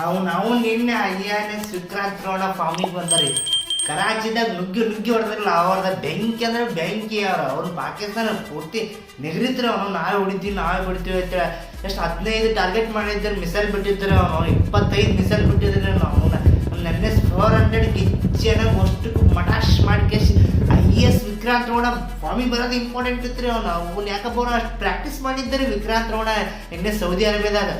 ಅವ್ನು ಅವ್ನು ನಿನ್ನೆ ಅಯ್ಯನೇ ಸುಕ್ರಾಂತ್ ನೋಡ ಫಾರ್ಮಿಗೆ ಬಂದಾರಿ. ಕರಾಚಿದಾಗ ನುಗ್ಗಿ ನುಗ್ಗಿ ಹೊಡೆದ್ರಲ್ಲ, ಅವ್ರದ ಬೆಂಕಿ ಅಂದ್ರೆ ಬೆಂಕಿ ಅವ್ರ. ಅವ್ನು ಪಾಕಿಸ್ತಾನ ಪೂರ್ತಿ ನೆಗರಿತ್ರ ಅವನು. ನಾಳೆ ಹೊಡಿತೀವಿ ನಾಳೆ ಹೊಡಿತೀವಿ ಅಂತೇಳಿ ಎಷ್ಟು ಹದಿನೈದು ಟಾರ್ಗೆಟ್ ಮಾಡಿದ್ರೆ ಮಿಸೈಲ್ ಬಿಟ್ಟಿದ್ರು ಅವನು. ಇಪ್ಪತ್ತೈದು ಮಿಸೈಲ್ ಬಿಟ್ಟಿದ್ರೆ ಅವನ. ನೆನ್ನೆ ಫೋರ್ ಹಂಡ್ರೆಡ್ ಕಿಚ್ಚನ ಅಷ್ಟು ಮಟಾಶ್ ಮಾಡಿ ಕೇಸಿ ಐ ಎಸ್ ವಿಕ್ರಾಂತ್ ರೋಣ ಫಾರ್ಮಿಗೆ ಬರೋದು ಇಂಪಾರ್ಟೆಂಟ್ ಇತ್ತು ಅವನು. ಅವ್ನು ಯಾಕಪ್ಪ ಅವ್ನು ಅಷ್ಟು ಪ್ರಾಕ್ಟೀಸ್ ರೀ ವಿಕ್ರಾಂತ್ ರೋಣ? ಎಣ್ಣೆ ಸೌದಿ ಅರೇಬಿಯಾದಾಗ.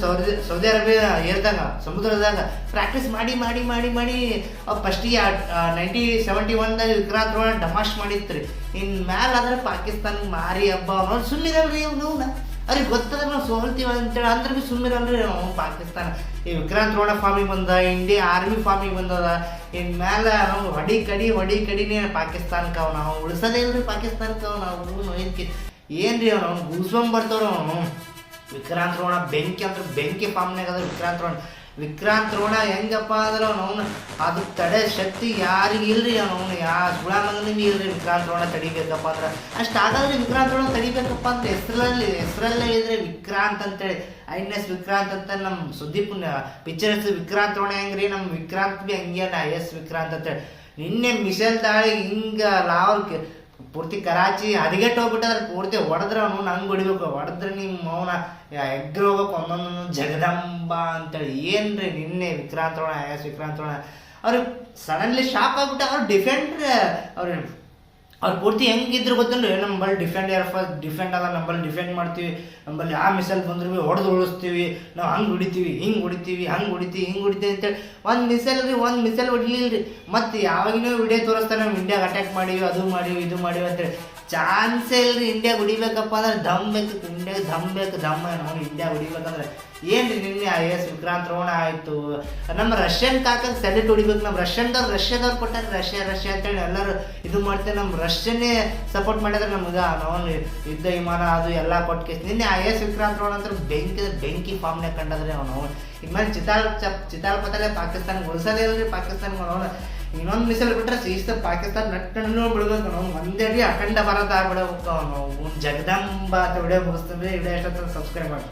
ಸೌದಿ ಸೌದಿ ಅರೇಬಿಯಾ ಏರ್ದಾಗ ಸಮುದ್ರದಾಗ ಪ್ರಾಕ್ಟೀಸ್ ಮಾಡಿ ಮಾಡಿ ಮಾಡಿ ಮಾಡಿ ಫಸ್ಟಿಗೆ ನೈಂಟಿ ಸೆವೆಂಟಿ ಒನ್ದಾಗ ವಿಕ್ರಾಂತ್ ರೋಣ ಡಮಾಶ್ ಮಾಡಿತ್ತು ರೀ ಇನ್ನು ಮ್ಯಾಲ ಆದ್ರೆ ಪಾಕಿಸ್ತಾನ ಮಾರಿ ಹಬ್ಬ ಅವ್ರು ಸುಮ್ಮಿರಲ್ರಿ ಅವ್ನು ಅವ್ರಿಗೆ ಗೊತ್ತದ ನಾವು ಸೋಲ್ತೀವಿ ಅಂತೇಳಿ ಅಂದ್ರೆ ಭೀ ಸುಮ್ಮಿರಲ್ರಿ ಅವ್ನು ಪಾಕಿಸ್ತಾನ. ಈ ವಿಕ್ರಾಂತ್ ರೋಣ ಫಾರ್ಮಿಗೆ ಬಂದ ಇಂಡಿಯಾ ಆರ್ಮಿ ಫಾರ್ಮಿಗೆ ಬಂದದ. ಇನ್ನು ಮ್ಯಾಲ ನಾವು ಹೊಡಿ ಕಡಿ, ಹೊಡಿ ಕಡಿನೇ ಪಾಕಿಸ್ತಾನಕ್ಕೆ ಅವ್ನು ನಾವು ಉಳಿಸೋದೇ ಇಲ್ರಿ ಪಾಕಿಸ್ತಾನಕ್ಕೆ ಅವ್ನು ನಾವು ಏನು ಏನ್ರಿ ಅವ್ನು ಅವ್ನು ಅವನು. ವಿಕ್ರಾಂತ್ ರೋಣ ಬೆಂಕಿ ಅಂದ್ರೆ ಬೆಂಕಿ ಫಾರ್ಮ್ನಾಗ ಅದ ವಿಕ್ರಾಂತ್ ರೋಣ ವಿಕ್ರಾಂತ್ ರೋಣ ಹೆಂಗಪ್ಪ ಅಂದ್ರೆ ಅವನು ಅದು ತಡೆ ಶಕ್ತಿ ಯಾರಿಗೆ ಇಲ್ರಿ ಅವನು ಯಾ ಸುಳ ಮಗನಿಗೆ ಇಲ್ರಿ ವಿಕ್ರಾಂತ್ ರೋಣ ತಡಿಬೇಕಪ್ಪ ಅಂದ್ರೆ. ಅಷ್ಟು ಹಾಗಾದ್ರೆ ವಿಕ್ರಾಂತ್ ರೋಣ ತಡಿಬೇಕಪ್ಪ ಅಂತ ಹೆಸರಲ್ಲಿ, ಹೆಸರಲ್ಲೇ ಇದ್ರೆ ವಿಕ್ರಾಂತ್ ಅಂತೇಳಿ. ಐ ಎಸ್ ವಿಕ್ರಾಂತ್ ಅಂತ ನಮ್ಮ ಸುದೀಪ್ ಪಿಕ್ಚರ್ ಹೆಸರು ವಿಕ್ರಾಂತ್ ರೋಣ ಹೆಂಗ್ರಿ? ನಮ್ಮ ವಿಕ್ರಾಂತ್ ಬಿ ಹಂಗೆ ಐ ಎಸ್ ವಿಕ್ರಾಂತ್ ಅಂತೇಳಿ. ನಿನ್ನೆ ಮಿಸೈಲ್ ದಾಳಿ ಹಿಂಗೆ ಲಾವ್ ಪೂರ್ತಿ ಕರಾಚಿ ಹದಗೆಟ್ಟು ಹೋಗ್ಬಿಟ್ಟದ್ರ ಪೂರ್ತಿ ಹೊಡೆದ್ರೆ ಅವನು ನಂಗೆ ಹೊಡಿಬೇಕು. ಹೊಡೆದ್ರೆ ನಿಮ್ಮ ಮೌನ ಎಗ್ರ ಹೋಗ್ಬೇಕು ಒಂದೊಂದೊಂದು ಜಗದಂಬ ಅಂತೇಳಿ. ಏನ್ರಿ ನಿನ್ನೆ ವಿಕ್ರಾಂತ್ ರೋಣ ಎಸ್ ವಿಕ್ರಾಂತ್ ರೋಣ ಅವ್ರಿಗೆ ಸಡನ್ಲಿ ಶಾಕ್ ಆಗ್ಬಿಟ್ಟು ಅವ್ರು ಡಿಫೆಂಡ್ ಅವ್ರು ಅವ್ರು ಪೂರ್ತಿ ಹೆಂಗಿದ್ರು ಗೊತ್ತಲ್ಲ ನಂಬಲ್ಲಿ ಡಿಫೆಂಡ್ ಏರ್ ಫಸ್ಟ್ ಡಿಫೆಂಡ್ ಅಲ್ಲ ನಂಬಲ್ಲಿ ಡಿಫೆಂಡ್ ಮಾಡ್ತೀವಿ, ನಂಬಲ್ಲಿ ಆ ಮಿಸೈಲ್ ಬಂದ್ರು ಭೀ ಹೊಡೆದು ಉಳಿಸ್ತೀವಿ, ನಾವು ಹಂಗೆ ಹೊಡಿತೀವಿ, ಹಿಂಗೆ ಹೊಡಿತೀವಿ, ಹಂಗೆ ಹೊಡಿತೀವಿ, ಹಿಂಗೆ ಹೊಡಿತೀವಿ ಅಂತೇಳಿ ಒಂದು ಮಿಸೈಲ್ ರೀ, ಒಂದು ಮಿಸೈಲ್ ಹೊಡಿಲಿಲ್ಲ ರೀ ಮತ್ತು ಯಾವಾಗಿನೂ ವಿಡಿಯೋ ತೋರಿಸ್ತಾರೆ ನಾವು ಇಂಡಿಯಾಗೆ ಅಟ್ಯಾಕ್ ಮಾಡೀವಿ, ಅದು ಮಾಡೀವಿ, ಇದು ಮಾಡೀವಿ ಅಂತೇಳಿ. ಚಾನ್ಸೇ ಇಲ್ರಿ ಇಂಡಿಯಾಗೆ ಹೊಡಿಬೇಕಪ್ಪ ಅಂದ್ರೆ ದಮ್ ಬೇಕು ಇಂಡಿಯಾಗೆ ದಮ್ ಬೇಕು, ದಮ್ ನಮ್ಮ ಇಂಡಿಯಾ ಹೊಡಿಬೇಕಂದ್ರೆ ಏನ್ರಿ ನಿನ್ನೆ ಐ ಎಸ್ ವಿಕ್ರಾಂತ್ ರೋಣ ಆಯಿತು. ನಮ್ಮ ರಷ್ಯನ್ ಕಾಕಂಗೆ ಸೆಲೆಕ್ಟ್ ಹೊಡಿಬೇಕು ನಮ್ಮ ರಷ್ಯನ್ದವ್ರು ರಷ್ಯಾದವ್ರು ಕೊಟ್ಟಾರೆ ರಷ್ಯಾ ರಷ್ಯಾ ಅಂತೇಳಿ ಎಲ್ಲರೂ ಇದು ಮಾಡ್ತೇವೆ ನಮ್ಮ ರಷ್ಯನ್ನೇ ಸಪೋರ್ಟ್ ಮಾಡಿದ್ರೆ ನಮ್ಗೆ ನಾವು ಯುದ್ಧ ವಿಮಾನ ಅದು ಎಲ್ಲ ಕೊಟ್ಟು ನಿನ್ನೆ ಐ ಎಸ್ ವಿಕ್ರಾಂತ್ ರೋಣ ಅಂದ್ರೆ ಬೆಂಕಿ ಬೆಂಕಿ ಫಾರ್ಮ್ನೆ ಕಂಡದ್ರೆ ಅವನು. ಇನ್ಮೇಲೆ ಚಿತಾಲ್ ಚಿತಾಲ್ ಪಾಕಿಸ್ತಾನ ಉಳಿಸೋದೇ ಇಲ್ರಿ ಪಾಕಿಸ್ತಾನ ಅವನು. ಇನ್ನೊಂದು ಮಿಸಲ್ ಬಿಟ್ರೆ ಸೀಸ್ತ ಪಾಕಿಸ್ತಾನ ನಟ್ಟಣ್ಣು ಬಿಡ್ಬೇಕು ನಾವು. ಒಂದೇ ಅಖಂಡ ಭಾರತ ಆಗ್ಬಿಡಬೇಕು. ಅವನು ಜಗದಂಬ ವಿಡಿಯೋ ಮುಗಿಸ್ತೀವಿ ವಿಡಿಯೋ ಎಷ್ಟೊತ್ತ ಸಬ್ಸ್ಕ್ರೈಬ್ ಮಾಡಿ